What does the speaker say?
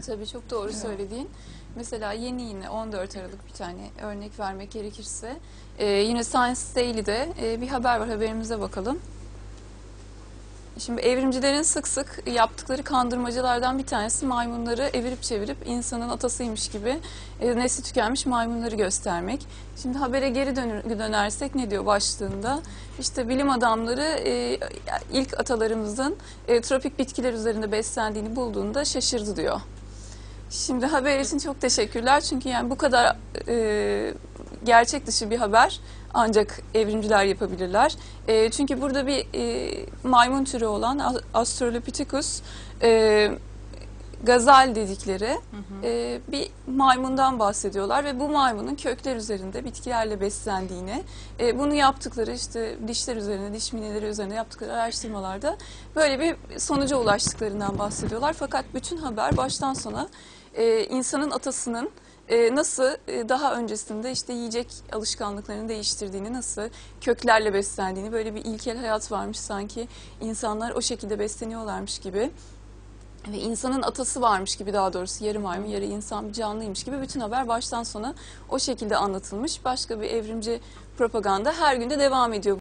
Tabii çok doğru söylediğin. Mesela yeni yine 14 Aralık bir tane örnek vermek gerekirse e, yine Science Daily'de e, bir haber var haberimize bakalım. Şimdi evrimcilerin sık sık yaptıkları kandırmacalardan bir tanesi maymunları evirip çevirip insanın atasıymış gibi e, nesli tükenmiş maymunları göstermek. Şimdi habere geri dönür, dönersek ne diyor başlığında? İşte bilim adamları e, ilk atalarımızın e, tropik bitkiler üzerinde beslendiğini bulduğunda şaşırdı diyor. Şimdi haber için çok teşekkürler çünkü yani bu kadar e, gerçek dışı bir haber ancak evrimciler yapabilirler. E, çünkü burada bir e, maymun türü olan Australopithecus e, gazal dedikleri e, bir maymundan bahsediyorlar ve bu maymunun kökler üzerinde bitkilerle beslendiğini, e, bunu yaptıkları işte dişler üzerine, diş mineleri üzerine yaptıkları araştırmalarda böyle bir sonuca ulaştıklarından bahsediyorlar. Fakat bütün haber baştan sona e, insanın atasının e, nasıl e, daha öncesinde işte yiyecek alışkanlıklarını değiştirdiğini, nasıl köklerle beslendiğini, böyle bir ilkel hayat varmış sanki insanlar o şekilde besleniyorlarmış gibi ve insanın atası varmış gibi daha doğrusu yarı maymun yarı insan bir canlıymış gibi bütün haber baştan sona o şekilde anlatılmış. Başka bir evrimci propaganda her günde devam ediyor.